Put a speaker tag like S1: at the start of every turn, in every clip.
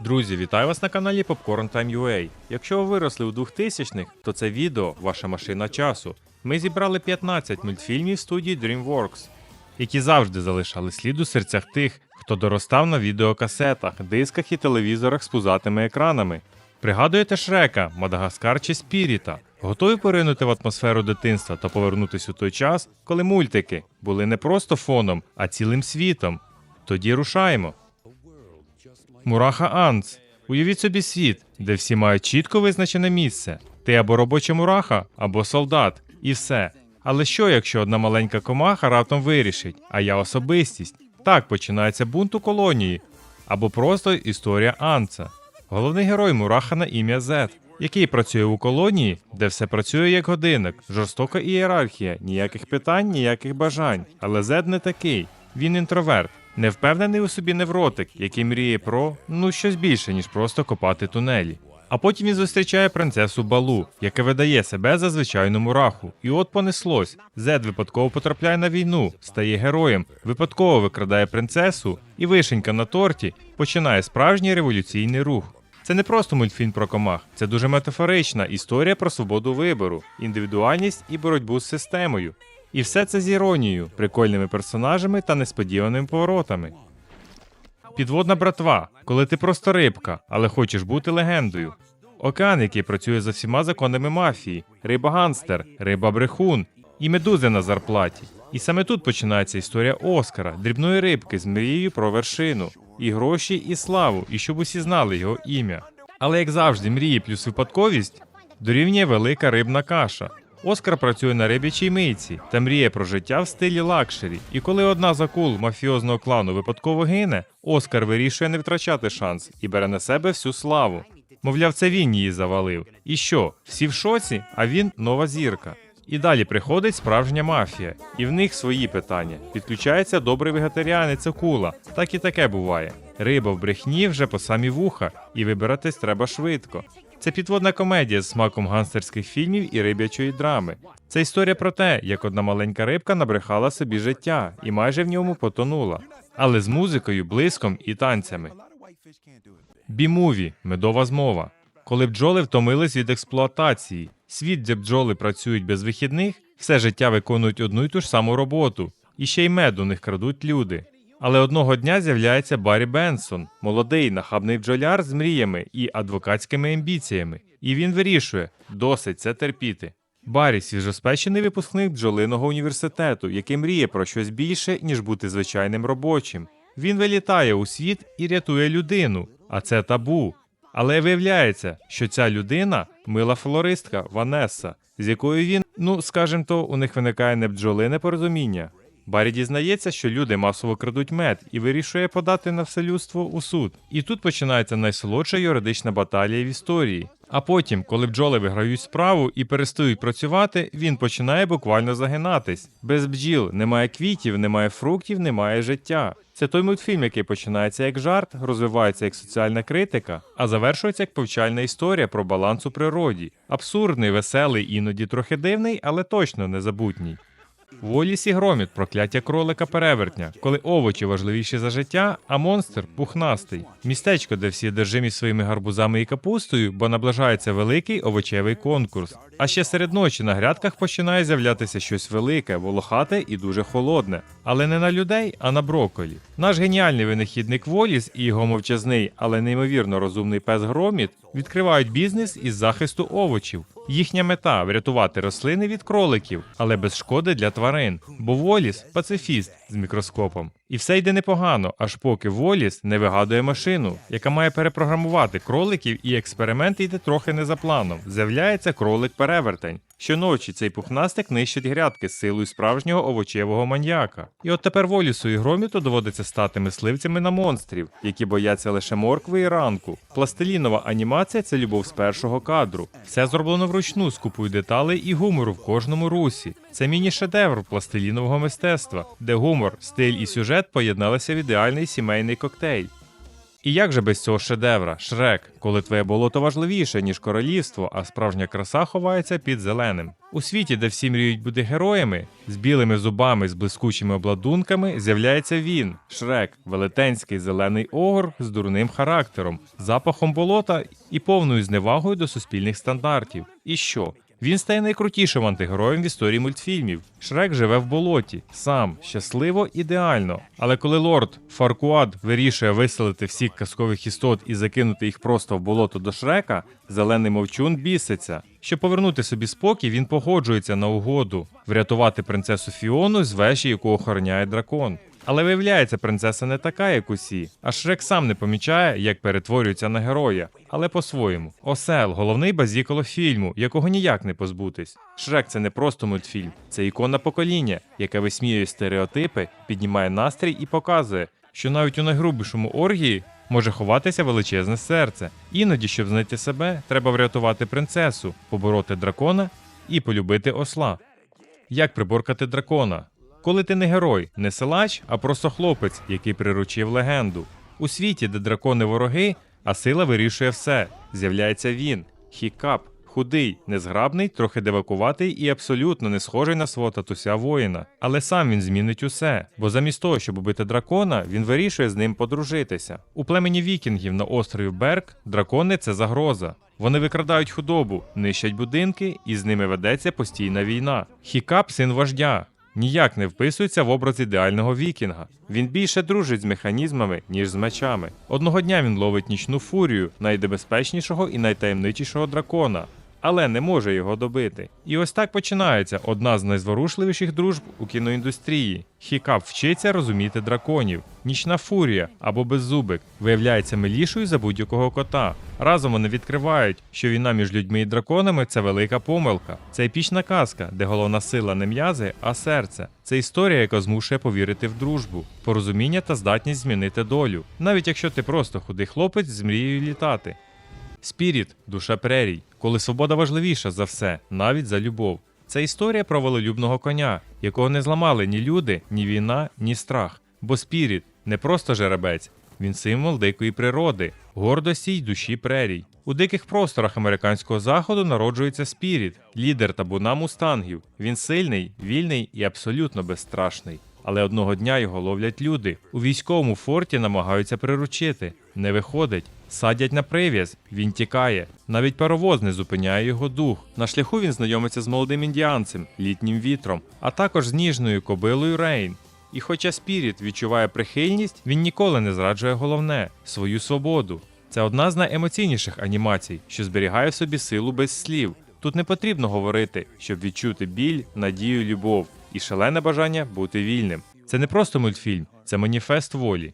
S1: Друзі, вітаю вас на каналі Popcorn Time UA. Якщо ви виросли у 2000-х, то це відео ваша машина часу. Ми зібрали 15 мультфільмів студії DreamWorks, які завжди залишали слід у серцях тих, хто доростав на відеокасетах, дисках і телевізорах з пузатими екранами. Пригадуєте Шрека, Мадагаскар чи Спіріта? Готові поринути в атмосферу дитинства та повернутися у той час, коли мультики були не просто фоном, а цілим світом. Тоді рушаємо. Мураха Анц. Уявіть собі світ, де всі мають чітко визначене місце. Ти або робоча мураха, або солдат, і все. Але що, якщо одна маленька комаха раптом вирішить, а я особистість? Так починається бунт у колонії, або просто історія Анца. Головний герой Мураха на ім'я Зет, який працює у колонії, де все працює як годинник, жорстока ієрархія, ніяких питань, ніяких бажань. Але Зет не такий. Він інтроверт, невпевнений у собі невротик, який мріє про ну щось більше, ніж просто копати тунелі. А потім він зустрічає принцесу Балу, яка видає себе за звичайну мураху. І от понеслось. Зед випадково потрапляє на війну, стає героєм, випадково викрадає принцесу, і вишенька на торті починає справжній революційний рух. Це не просто мультфільм про комах, це дуже метафорична історія про свободу вибору, індивідуальність і боротьбу з системою. І все це з іронією, прикольними персонажами та несподіваними поворотами. Підводна братва, коли ти просто рибка, але хочеш бути легендою. Океан, який працює за всіма законами мафії, риба ганстер, риба брехун і медузи на зарплаті. І саме тут починається історія Оскара, дрібної рибки з мрією про вершину, і гроші, і славу, і щоб усі знали його ім'я. Але як завжди, мрії плюс випадковість дорівнює велика рибна каша. Оскар працює на рибячій мийці та мріє про життя в стилі лакшері. І коли одна з акул мафіозного клану випадково гине, Оскар вирішує не втрачати шанс і бере на себе всю славу. Мовляв, це він її завалив. І що? Всі в шоці, а він нова зірка. І далі приходить справжня мафія, і в них свої питання. Підключається добрий вегетаріанець акула. Так і таке буває. Риба в брехні вже по самі вуха, і вибиратись треба швидко. Це підводна комедія з смаком гангстерських фільмів і риб'ячої драми. Це історія про те, як одна маленька рибка набрехала собі життя і майже в ньому потонула. Але з музикою, блиском і танцями. Бімуві медова змова. Коли бджоли втомились від експлуатації, світ, де бджоли працюють без вихідних, все життя виконують одну й ту ж саму роботу, і ще й мед у них крадуть люди. Але одного дня з'являється Баррі Бенсон, молодий нахабний бджоляр з мріями і адвокатськими амбіціями. І він вирішує досить це терпіти. Баррі свіжоспечений випускник бджолиного університету, який мріє про щось більше, ніж бути звичайним робочим. Він вилітає у світ і рятує людину, а це табу. Але виявляється, що ця людина мила флористка Ванесса, з якою він, ну скажем то, у них виникає не бджолине порозуміння. Барі дізнається, що люди масово крадуть мед і вирішує подати на все людство у суд. І тут починається найсолодша юридична баталія в історії. А потім, коли бджоли виграють справу і перестають працювати, він починає буквально загинатись. Без бджіл немає квітів, немає фруктів, немає життя. Це той мультфільм, який починається як жарт, розвивається як соціальна критика, а завершується як повчальна історія про баланс у природі. Абсурдний, веселий, іноді трохи дивний, але точно незабутній. Воліс і громіт прокляття кролика перевертня, коли овочі важливіші за життя, а монстр пухнастий. Містечко, де всі держимі своїми гарбузами і капустою, бо наближається великий овочевий конкурс. А ще серед ночі на грядках починає з'являтися щось велике, волохате і дуже холодне. Але не на людей, а на броколі. Наш геніальний винахідник Воліс і його мовчазний, але неймовірно розумний пес Громіт відкривають бізнес із захисту овочів. Їхня мета врятувати рослини від кроликів, але без шкоди для тварин. Бо Воліс пацифіст з мікроскопом. І все йде непогано, аж поки Воліс не вигадує машину, яка має перепрограмувати кроликів, і експеримент йде трохи не за планом. З'являється кролик-перевертень. Щоночі цей пухнастик нищить грядки з силою справжнього овочевого маньяка. І от тепер Волісу і Громіту доводиться стати мисливцями на монстрів, які бояться лише моркви і ранку. Пластилінова анімація це любов з першого кадру. Все зроблено вручну з купою деталей і гумору в кожному русі. Це міні-шедевр пластилінового мистецтва, де гумор, стиль і сюжет поєдналися в ідеальний сімейний коктейль. І як же без цього шедевра, Шрек, коли твоє болото важливіше, ніж королівство, а справжня краса ховається під зеленим. У світі, де всі мріють бути героями, з білими зубами, з блискучими обладунками, з'являється він, Шрек, велетенський зелений огор з дурним характером, запахом болота і повною зневагою до суспільних стандартів. І що? Він стає найкрутішим антигероєм в історії мультфільмів. Шрек живе в болоті, сам, щасливо, ідеально. Але коли лорд Фаркуад вирішує виселити всіх казкових істот і закинути їх просто в болото до Шрека, зелений мовчун біситься. Щоб повернути собі спокій, він погоджується на угоду врятувати принцесу Фіону з вежі, яку охороняє дракон. Але виявляється, принцеса не така, як усі. А Шрек сам не помічає, як перетворюється на героя, але по-своєму. Осел, головний базіколо фільму, якого ніяк не позбутись. Шрек це не просто мультфільм, це ікона покоління, яке висміює стереотипи, піднімає настрій і показує, що навіть у найгрубішому оргії може ховатися величезне серце. Іноді, щоб знайти себе, треба врятувати принцесу, побороти дракона і полюбити осла. Як приборкати дракона? Коли ти не герой, не силач, а просто хлопець, який приручив легенду. У світі, де дракони вороги, а сила вирішує все. З'являється він, хікап, худий, незграбний, трохи девакуватий і абсолютно не схожий на свого татуся воїна. Але сам він змінить усе, бо замість того, щоб убити дракона, він вирішує з ним подружитися. У племені вікінгів на острові Берг дракони це загроза. Вони викрадають худобу, нищать будинки, і з ними ведеться постійна війна. Хікап син вождя. Ніяк не вписується в образ ідеального вікінга. Він більше дружить з механізмами, ніж з мечами. Одного дня він ловить нічну фурію, найнебезпечнішого і найтаємничішого дракона, але не може його добити. І ось так починається одна з найзворушливіших дружб у кіноіндустрії. Хікап вчиться розуміти драконів. Нічна фурія або беззубик виявляється милішою за будь-якого кота. Разом вони відкривають, що війна між людьми і драконами це велика помилка. Це епічна казка, де головна сила не м'язи, а серце. Це історія, яка змушує повірити в дружбу, порозуміння та здатність змінити долю, навіть якщо ти просто худий хлопець з мрією літати. Спіріт душа прерій, коли свобода важливіша за все, навіть за любов. Це історія про волелюбного коня, якого не зламали ні люди, ні війна, ні страх. Бо спіріт не просто жеребець, він символ дикої природи, гордості й душі прерій. У диких просторах американського заходу народжується спіріт, лідер табуна мустангів. Він сильний, вільний і абсолютно безстрашний. Але одного дня його ловлять люди. У військовому форті намагаються приручити. Не виходить. Садять на прив'яз, він тікає. Навіть паровоз не зупиняє його дух. На шляху він знайомиться з молодим індіанцем, літнім вітром, а також з ніжною кобилою Рейн. І хоча Спіріт відчуває прихильність, він ніколи не зраджує головне свою свободу. Це одна з найемоційніших анімацій, що зберігає в собі силу без слів. Тут не потрібно говорити, щоб відчути біль, надію, любов і шалене бажання бути вільним. Це не просто мультфільм, це маніфест волі.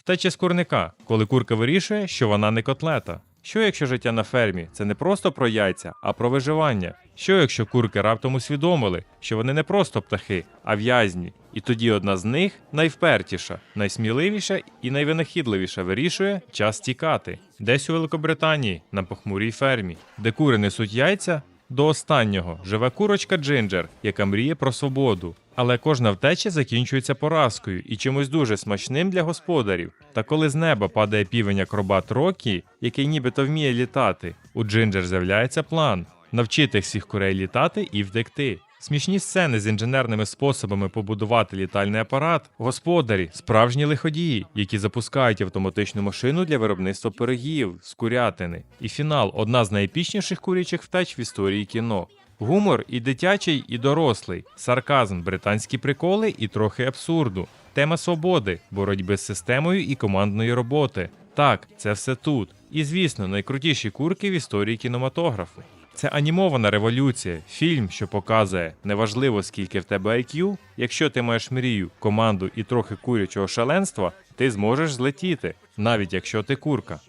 S1: Втеча з курника, коли курка вирішує, що вона не котлета. Що якщо життя на фермі це не просто про яйця, а про виживання? Що якщо курки раптом усвідомили, що вони не просто птахи, а в'язні? І тоді одна з них найвпертіша, найсміливіша і найвинахідливіша вирішує час тікати. Десь у Великобританії, на похмурій фермі, де кури несуть яйця, до останнього живе курочка Джинджер, яка мріє про свободу. Але кожна втеча закінчується поразкою і чимось дуже смачним для господарів. Та коли з неба падає півень акробат Рокі, який нібито вміє літати, у Джинджер з'являється план навчити всіх курей літати і втекти. Смішні сцени з інженерними способами побудувати літальний апарат, господарі, справжні лиходії, які запускають автоматичну машину для виробництва пирогів з курятини. І фінал одна з найепічніших курячих втеч в історії кіно. Гумор і дитячий, і дорослий, сарказм, британські приколи і трохи абсурду. Тема свободи, боротьби з системою і командної роботи. Так, це все тут. І звісно, найкрутіші курки в історії кінематографу. Це анімована революція, фільм, що показує неважливо скільки в тебе IQ, якщо ти маєш мрію, команду і трохи курячого шаленства, ти зможеш злетіти, навіть якщо ти курка.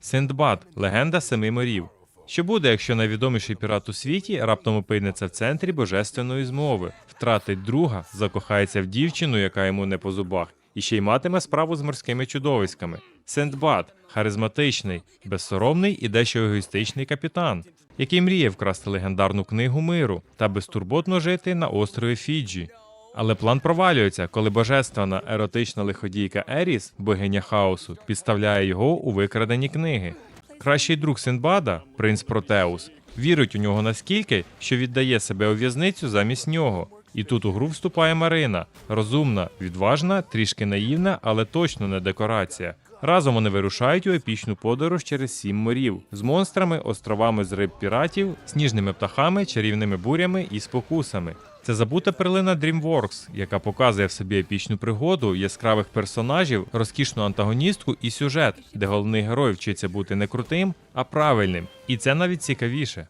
S1: Синдбад легенда семи морів. Що буде, якщо найвідоміший пірат у світі раптом опиниться в центрі божественної змови, втратить друга, закохається в дівчину, яка йому не по зубах, і ще й матиме справу з морськими чудовиськами. Синдбад харизматичний, безсоромний і дещо егоїстичний капітан, який мріє вкрасти легендарну книгу миру та безтурботно жити на острові Фіджі. Але план провалюється, коли божественна еротична лиходійка Еріс, богиня хаосу, підставляє його у викрадені книги. Кращий друг Синбада, принц Протеус, вірить у нього настільки, що віддає себе у в'язницю замість нього. І тут у гру вступає Марина, розумна, відважна, трішки наївна, але точно не декорація. Разом вони вирушають у епічну подорож через сім морів з монстрами, островами з риб піратів, сніжними птахами, чарівними бурями і спокусами. Це забута перлина DreamWorks, яка показує в собі епічну пригоду, яскравих персонажів, розкішну антагоністку і сюжет, де головний герой вчиться бути не крутим, а правильним. І це навіть цікавіше.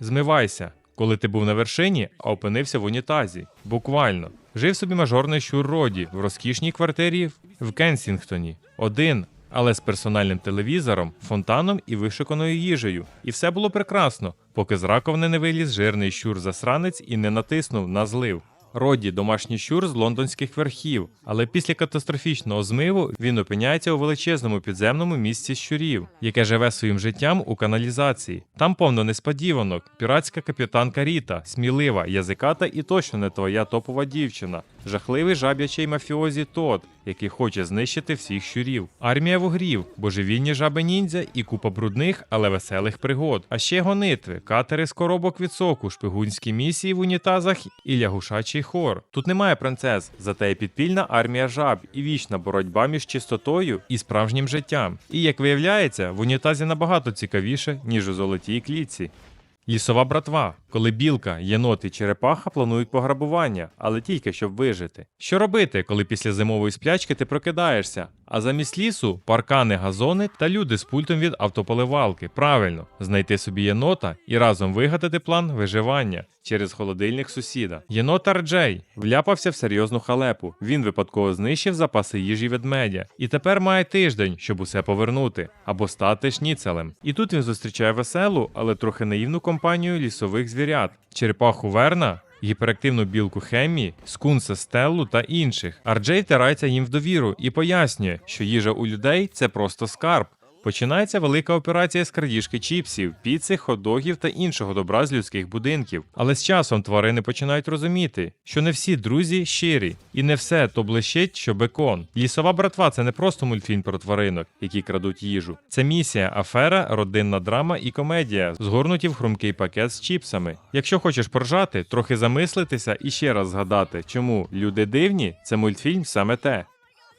S1: Змивайся, коли ти був на вершині, а опинився в унітазі. Буквально. Жив собі мажорний щур Роді в розкішній квартирі в Кенсінгтоні. Один, але з персональним телевізором, фонтаном і вишиканою їжею. І все було прекрасно, поки з раковини не виліз жирний щур-засранець і не натиснув на злив. Роді домашній щур з лондонських верхів, але після катастрофічного змиву він опиняється у величезному підземному місці щурів, яке живе своїм життям у каналізації. Там повно несподіванок. Піратська капітанка Ріта, смілива, язиката і точно не твоя топова дівчина. Жахливий жаб'ячий мафіозі Тод, який хоче знищити всіх щурів. Армія вугрів, божевільні жаби ніндзя і купа брудних, але веселих пригод. А ще гонитви, катери з коробок від соку, шпигунські місії в унітазах і лягушачий хор. Тут немає принцес, зате є підпільна армія жаб і вічна боротьба між чистотою і справжнім життям. І як виявляється, в унітазі набагато цікавіше, ніж у золотій клітці. Лісова братва, коли білка, єнот і черепаха планують пограбування, але тільки щоб вижити. Що робити, коли після зимової сплячки ти прокидаєшся? А замість лісу паркани, газони та люди з пультом від автополивалки. Правильно, знайти собі єнота і разом вигадати план виживання через холодильник сусіда. Єнот Арджей вляпався в серйозну халепу. Він випадково знищив запаси їжі ведмедя і тепер має тиждень, щоб усе повернути або стати шніцелем. І тут він зустрічає веселу, але трохи наївну компанію лісових звірят: черепаху Верна. Гіперактивну білку Хемі, скунса Стеллу та інших. Арджей втирається їм в довіру і пояснює, що їжа у людей це просто скарб. Починається велика операція з крадіжки чіпсів, піци, хот-догів та іншого добра з людських будинків. Але з часом тварини починають розуміти, що не всі друзі щирі, і не все то блищить, що бекон. Лісова братва це не просто мультфільм про тваринок, які крадуть їжу. Це місія, афера, родинна драма і комедія, згорнуті в хрумкий пакет з чіпсами. Якщо хочеш поржати, трохи замислитися і ще раз згадати, чому люди дивні це мультфільм саме те.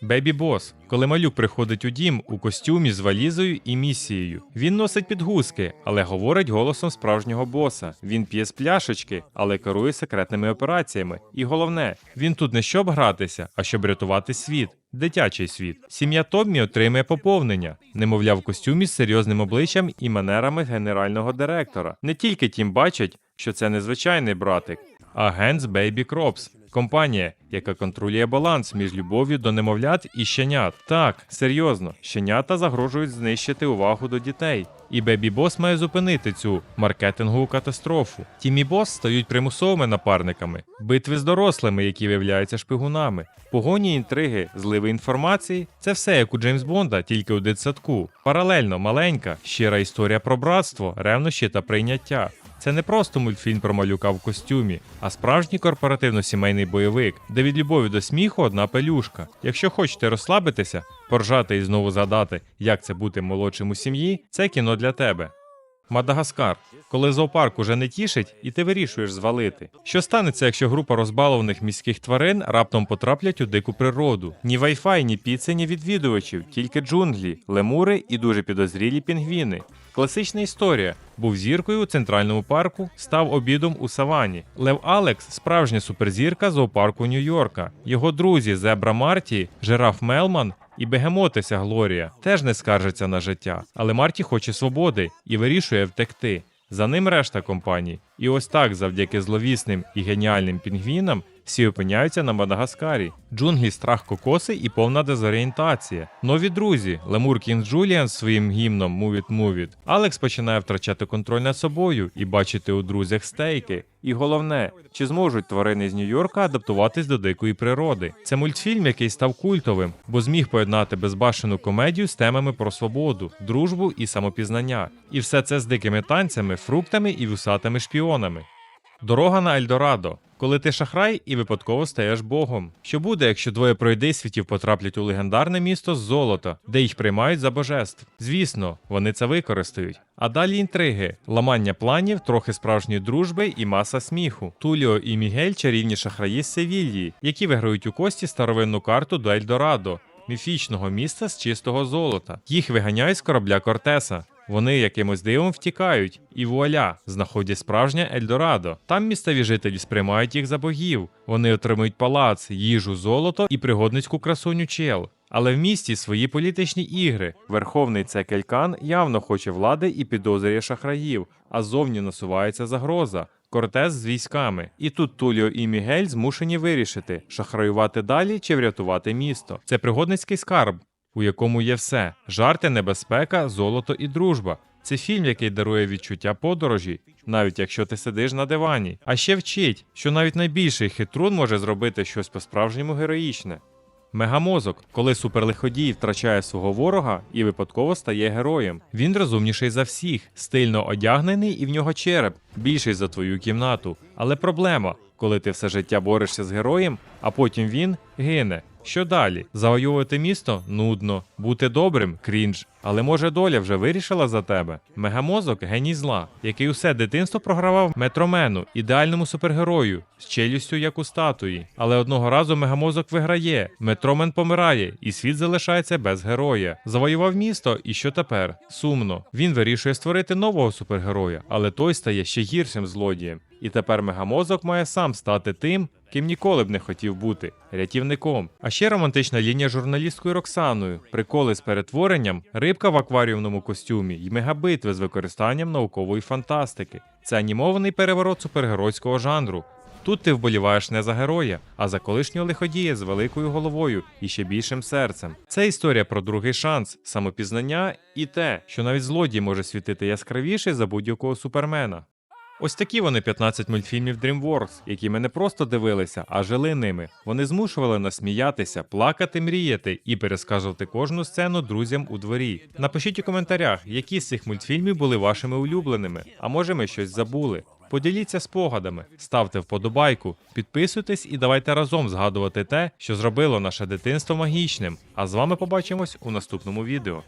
S1: Бебі Бос, коли малюк приходить у дім у костюмі з валізою і місією. Він носить підгузки, але говорить голосом справжнього боса. Він п'є з пляшечки, але керує секретними операціями. І головне, він тут не щоб гратися, а щоб рятувати світ. Дитячий світ. Сім'я Томмі отримує поповнення, немовля в костюмі з серйозним обличчям і манерами генерального директора. Не тільки тім бачать, що це незвичайний братик, а Генс Baby Crops. Компанія, яка контролює баланс між любов'ю до немовлят і щенят. Так, серйозно, щенята загрожують знищити увагу до дітей. І Бебі Бос має зупинити цю маркетингову катастрофу. Тімі Бос стають примусовими напарниками, битви з дорослими, які виявляються шпигунами, погоні інтриги, зливи інформації це все як у Джеймс Бонда, тільки у дитсадку. Паралельно маленька, щира історія про братство, ревнощі та прийняття. Це не просто мультфільм про малюка в костюмі, а справжній корпоративно-сімейний бойовик, де від любові до сміху одна пелюшка. Якщо хочете розслабитися, поржати і знову згадати, як це бути молодшим у сім'ї, це кіно для тебе. Мадагаскар, коли зоопарк уже не тішить, і ти вирішуєш звалити. Що станеться, якщо група розбалованих міських тварин раптом потраплять у дику природу? Ні вайфай, ні піци, ні відвідувачів, тільки джунглі, лемури і дуже підозрілі пінгвіни. Класична історія. Був зіркою у центральному парку, став обідом у савані. Лев Алекс справжня суперзірка зоопарку Нью-Йорка. Його друзі Зебра Марті, Жираф Мелман і бегемотися Глорія теж не скаржаться на життя, але Марті хоче свободи і вирішує втекти. За ним решта компаній. І ось так, завдяки зловісним і геніальним пінгвінам, всі опиняються на Мадагаскарі. Джунглі страх кокоси і повна дезорієнтація. Нові друзі, Лемур Кінг Джуліан з своїм гімном Move It. Алекс починає втрачати контроль над собою і бачити у друзях стейки. І головне, чи зможуть тварини з Нью-Йорка адаптуватись до дикої природи? Це мультфільм, який став культовим, бо зміг поєднати безбашену комедію з темами про свободу, дружбу і самопізнання. І все це з дикими танцями, фруктами і вусатими шпіонами. Дорога на Ельдорадо. Коли ти шахрай і випадково стаєш богом. Що буде, якщо двоє пройдисвітів потраплять у легендарне місто з золота, де їх приймають за божеств? Звісно, вони це використають. А далі інтриги, ламання планів, трохи справжньої дружби і маса сміху. Туліо і Мігель чарівні шахраї з Севільї, які виграють у кості старовинну карту до Ельдорадо, міфічного міста з чистого золота. Їх виганяють з корабля Кортеса. Вони якимось дивом втікають, і вуаля, знаходять справжнє Ельдорадо. Там місцеві жителі сприймають їх за богів. Вони отримують палац, їжу, золото і пригодницьку красуню чел. Але в місті свої політичні ігри. Верховний Цекелькан явно хоче влади і підозрює шахраїв, а зовні насувається загроза. Кортес з військами. І тут Туліо і Мігель змушені вирішити, шахраювати далі чи врятувати місто. Це пригодницький скарб, у якому є все: жарти, небезпека, золото і дружба. Це фільм, який дарує відчуття подорожі, навіть якщо ти сидиш на дивані. А ще вчить, що навіть найбільший хитрун може зробити щось по-справжньому героїчне. Мегамозок, коли суперлиходій втрачає свого ворога і випадково стає героєм. Він розумніший за всіх, стильно одягнений і в нього череп, більший за твою кімнату. Але проблема, коли ти все життя борешся з героєм, а потім він гине. Що далі? Завоювати місто нудно, бути добрим крінж. Але може доля вже вирішила за тебе. Мегамозок геній зла, який усе дитинство програвав метромену, ідеальному супергерою, з челюстю як у статуї. Але одного разу мегамозок виграє, метромен помирає, і світ залишається без героя. Завоював місто, і що тепер? Сумно. Він вирішує створити нового супергероя, але той стає ще гіршим злодієм. І тепер мегамозок має сам стати тим, ким ніколи б не хотів бути рятівником. А ще романтична лінія журналісткою Роксаною, приколи з перетворенням, рибка в акваріумному костюмі і мегабитви з використанням наукової фантастики. Це анімований переворот супергеройського жанру. Тут ти вболіваєш не за героя, а за колишнього лиходія з великою головою і ще більшим серцем. Це історія про другий шанс, самопізнання і те, що навіть злодій може світити яскравіше за будь-якого супермена. Ось такі вони 15 мультфільмів DreamWorks, які ми не просто дивилися, а жили ними. Вони змушували нас сміятися, плакати, мріяти і пересказувати кожну сцену друзям у дворі. Напишіть у коментарях, які з цих мультфільмів були вашими улюбленими, а може ми щось забули. Поділіться спогадами, ставте вподобайку, підписуйтесь і давайте разом згадувати те, що зробило наше дитинство магічним. А з вами побачимось у наступному відео.